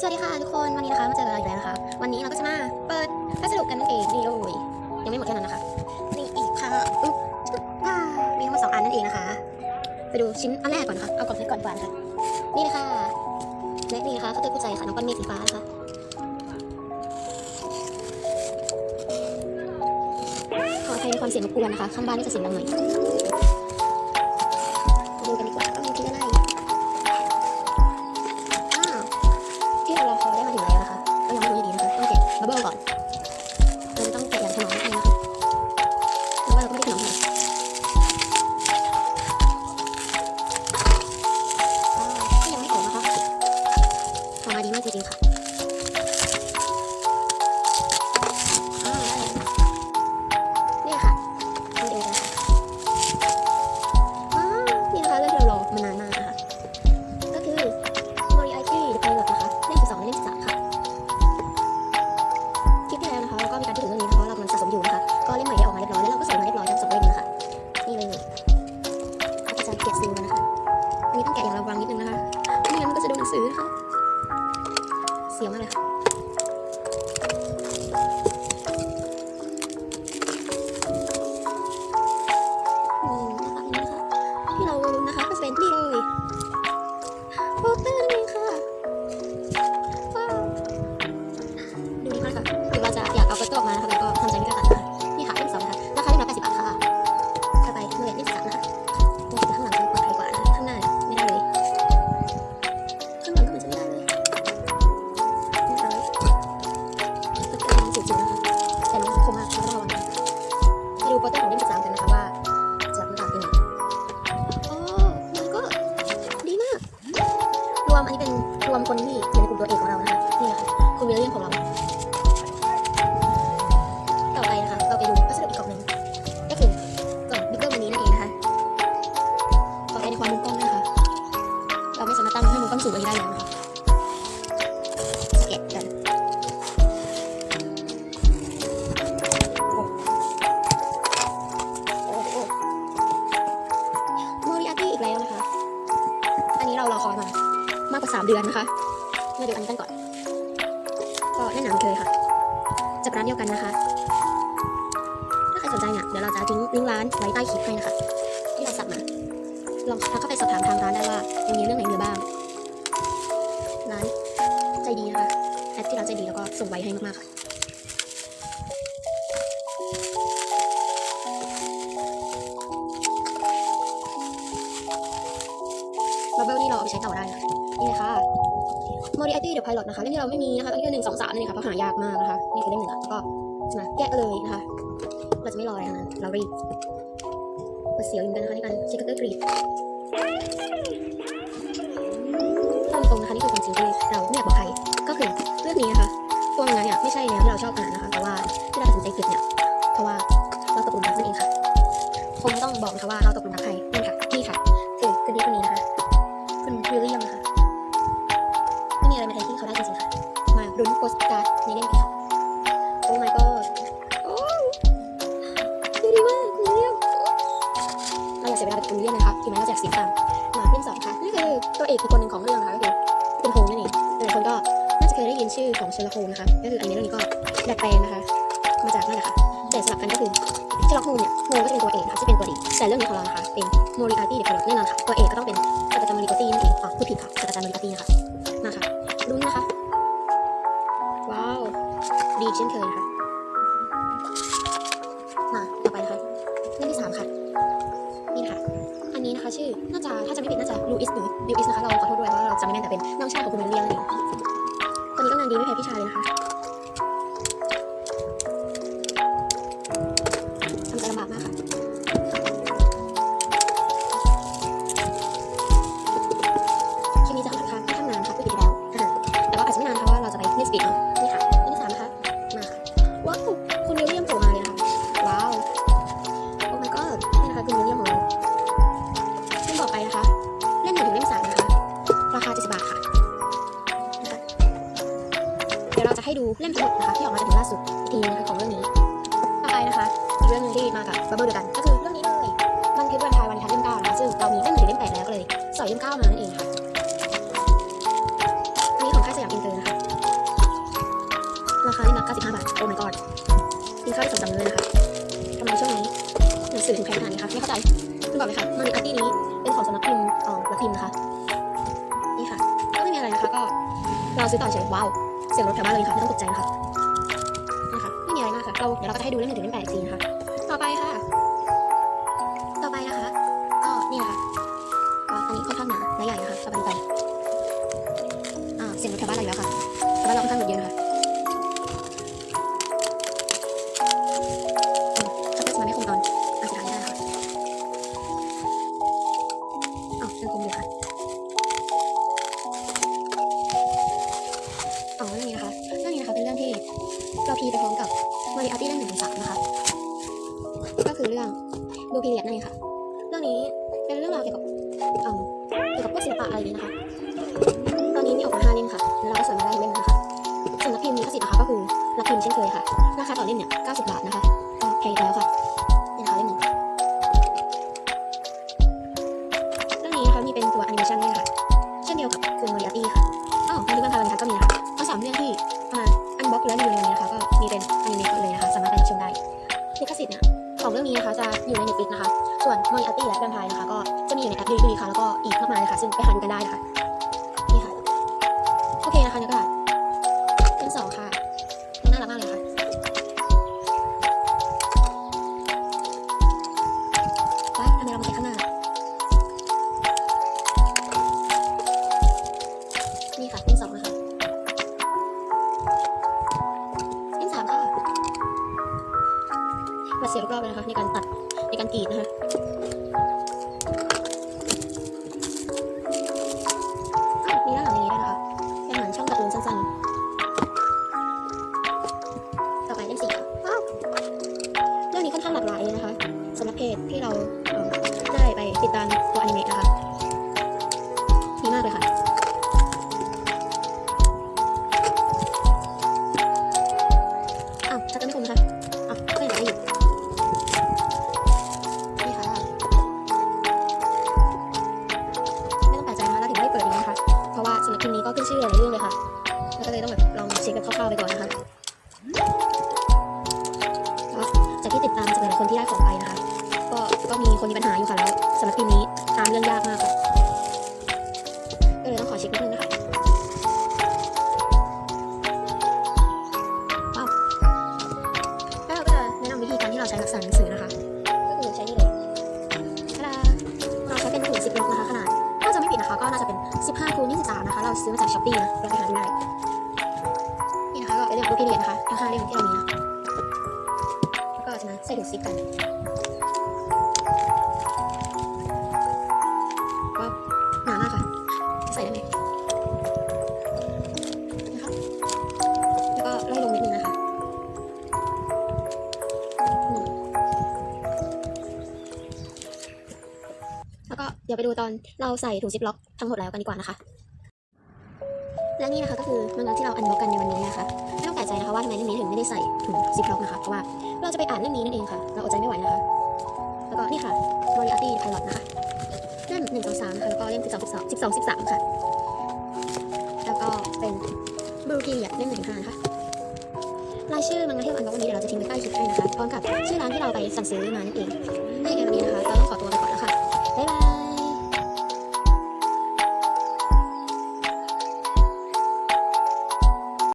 สวัสดีค่ะทุกคนวันนี้นะคะมาเจอกันอีกแล้วนะคะวันนี้เราก็จะมาเปิดพัสดุกันนั่นเองนี่เลยยังไม่หมดแค่นั้นนะคะนี่อีกค่ะอุ๊บว้ามีทั้งหมดสองอันนั่นเองนะคะ ไปดูชิ้นอันแรกก่อนนะคะเอากล่องเพชรก่อนดีกว่านะคะนี่เลยค่ะและนี่นะคะเขาเตือนผู้ใจค่ะน้องก้อนเมฆสีฟ้านะคะขออภัยในความเสียงรบกวนนะคะข้างบ้านนี่จะเสียงดังหน่อย รวมอันนี้เป็นรวมคนที่อยู่ในกลุ่มตัวเอกของเรานะคะนี่นะคะคุณวิลเลียมของเรา ต่อไปนะคะ เราไปดูพัสดุอีกกล่องหนึ่งก็คือกล่องบิ๊กเกอร์วันนี้นั่นเองนะคะขอให้ในความมุมกล้องด้วยนะคะ เราไม่สามารถตั้งให้มุมกล้องสูงไปได้แล้ว กกว่า3เดือนนะคะมาดูอันนี้กันก่อน ก็แนะนหนาเหมือนเคยค่ะ จากร้านเดียวกันนะคะ ถ้าใครสนใจเนี่ยเดี๋ยวเราจะทิ้งลิงก์ร้านไว้ใต้คลิปให้นะคะ ที่เราสั่งมา ลองทักเข้าไปสอบถามทางร้านได้ว่ายังมีเรื่องไหนเหลือบ้าง ร้านใจดีนะคะ แอดที่ร้านใจดีแล้วก็ส่งไว้ให้มากๆค่ะ Moriarty The Pilot นะคะเล่มที่เราไม่มีนะคะเล่มที่หนึ่งสองสามนั่นเองค่ะเพราะหายากมากนะคะนี่คือเล่มหนึ่งค่ะแล้วก็จะมาแกะเลยนะคะเราจะไม่รออะไรนั้นเรารีบเปิดเสียวอยู่กันนะคะในการเช็คเกอร์กรีดตรงตรงนะคะนี่คือความจริงที่เราไม่อยากบอกใครก็คือเรื่องนี้นะคะตัวงานเนี่ยไม่ใช่แนวที่เราชอบขนาดนะคะแต่ว่าที่เราตัดสินใจเก็บเนี่ยเพราะว่าเราตกหลุมรักนั่นเองค่ะคงต้องบอกนะคะว่าเราตกหลุมรัก มารุ้นโปสการ์ดในเล่มกันค่ะโอ้ my god โอ้ดูดีมากคุณวิลเลียมเราอยากเสียเวลากับคุณวิลเลียมนะคะถึงแม้เราจะอยากเสียตังค์มาเล่มสองค่ะนี่คือตัวเอกอีกคนหนึ่งของเรื่องนะคะก็คือคุณโฮมนั่นเองหลายคนก็น่าจะเคยได้ยินชื่อของเชอร์ล็อกโฮมนะคะก็คืออันนี้เรื่องนี้ก็ดัดแปลงนะคะ มาจากนั่นแหละค่ะแต่สลับกันก็คือเชอร์ล็อกโฮมเนี่ยโฮมก็จะเป็นตัวเอกนะคะที่เป็นตัวดีแต่เรื่องนี้ของเรานะคะเป็นโมริอาร์ตี้เด็กแน่นอนค่ะตัวเอกก็ต้องเป็นศาสตราจารย์มาริโกตี้นั่นเองอ๋อพูดผิดค่ะศาสตราจารย์มาริโกตี้นะคะมาค่ะ แต่เป็นน้องชายของคุณวิลเลียมนั่นเองคนนี้ก็งานดีไม่แพ้พี่ชายเลยนะคะทำใจลำบากมากค่ะคลิปนี้จะค่อนข้างค่อนข้างนานค่ะพูดผิดไปแล้วแต่ว่าอาจจะไม่นานเพราะว่าเราจะไปเล่นสปีดเนาะ เล่มที่หกนะคะที่ออกมาจนถึงล่าสุดอีกทีนะคะของเรื่องนี้ต่อไปนะคะอีกเรื่องนึงที่มากับบับเบิ้ลเดียวกันก็คือเรื่องนี้เลยมันคือวันทายวันทันเล่มเก้านะคะซึ่งเรามีเล่มหนึ่งเล่มแปดแล้วก็เลยสอยเล่มเก้ามานั่นเองค่ะอันนี้ของค่ายสยามอินเตอร์นะคะราคาเล่มละ95บาทโอ้ my god กินข้าวได้สำงสาเลยนะคะทำไมช่วงนี้หนังสือถึงแพงขนาดนี้คะไม่เข้าใจคุณบอกเลยค่ะมันอาร์ตี้นี้เป็นของสำนักพิมพ์อ๋อละพิมพ์นะคะนี่ค่ะก็ไม่มีอะไรนะคะก็เราซื้อต่อเฉยว้าว เสียงรถแถวบ้านเลยค่ะไม่ต้องตกใจนะคะนะคะไม่มีอะไรมากค่ะเราเดี๋ยวเราก็จะให้ดูเล่มหนึ่งถึงเล่มแปดอีกทีนะคะ ดูพีเรียดนั่นเองค่ะ เรื่องนี้เป็นเรื่องราวเกี่ยวกับเอ่อเกี่ยวกับพวกศิลปะอะไรนี้นะคะ ตอนนี้มีออกมาห้าเล่มค่ะ แล้วเราก็สามาได้เล่มนะคะสำนักพิมพ์มีขสิทธิ์นะคะก็คือรับพิมพ์เช่นเคยค่ะ ราคาต่อเล่มเนี่ย90บาทนะคะก็แพงอีกแล้วค่ะนี่นะคะเล่มหนึ่งเรื่องนี้นะคะมีเป็นตัวแอนิเมชันด้วยค่ะ เช่นเดียวกับคุณมาริอาตี้ค่ะอ๋อมาดูบ้านพารานะคะก็มีนะคะทั้งสามเรื่องที่มาอันบ็อกและรีวิวในวันนี้นะคะก็มีเป็น ส่วนมอยอาร์ตี้และแวมไพร์นะคะก็จะมีอยู่ในแอปดีดีค่ะแล้วก็อีกมากมายเลยค่ะ ซึ่งไปหาดูกันได้นะคะนี่ค่ะ โอเคนะคะเนื้อกระดาษเป็นสองค่ะน่ารักมากเลยค่ะว้าทำไมเรามาแกะข้างหน้า นี่ค่ะเป็นสองนะคะเป็นสามค่ะมาเสียรอบเลยนะคะในการตัด ในการกรีดนะคะ มีคนมีปัญหาอยู่ค่ะแล้วสำหรับคลิปนี้ตามเรื่องยากมากค่ะก็เลยต้องขอเช็คนิดนึงนะคะก็เราก็จะแนะนำวิธีการที่เราใช้รักษาหนังสือนะคะ ก็คือใช้นี่เลยกระดาษเราใช้เป็นถุงซิปล็อกนะคะขนาดน่าจะไม่ผิดนะคะก็น่าจะเป็น 15คูณ23นะคะ เราซื้อมาจากช้อปปี้นะเราไปหาดูได้นี่นะคะก็เป็นเรื่องของพีเรียดนะคะทั้งห้าเล่มที่เรามีนะแล้วก็จะมาใส่ถุงซิปกัน ดี๋ยวไปดูตอนเราใส่ถุงซิปล็อกทั้งหมดแล้วกันดีกว่านะคะ และนี่นะคะก็คือมังงะที่เราอันบ็อกกันในวันนี้นะคะไม่ต้องแปลกใจนะคะว่าทำไมเรื่องนี้ถึงไม่ได้ใส่ถุงซิปล็อกนะคะเพราะว่าเราจะไปอ่านเรื่องนี้นั่นเองค่ะ เราอดใจไม่ไหวนะคะ แล้วก็นี่ค่ะ Moriarty Pilot นะคะเล่มหนึ่งสองสามนะคะแล้วก็เล่มสิบสองสิบสองสิบสองสิบสามค่ะ แล้วก็เป็น Blue Period เล่มหนึ่งถึงห้านะคะรายชื่อมังงะที่เราอันบ็อกวันนี้เดี๋ยวเราจะทิ้งไว้ใต้คลิปให้นะคะพร้อมกับชื่อร้านที่เราไปสั่งซื้อมานั่นเองถ้าอย่างไรวันนี้นะคะเราต้องขอตัวไปก่อนแล้วค่ะบ๊ายบาย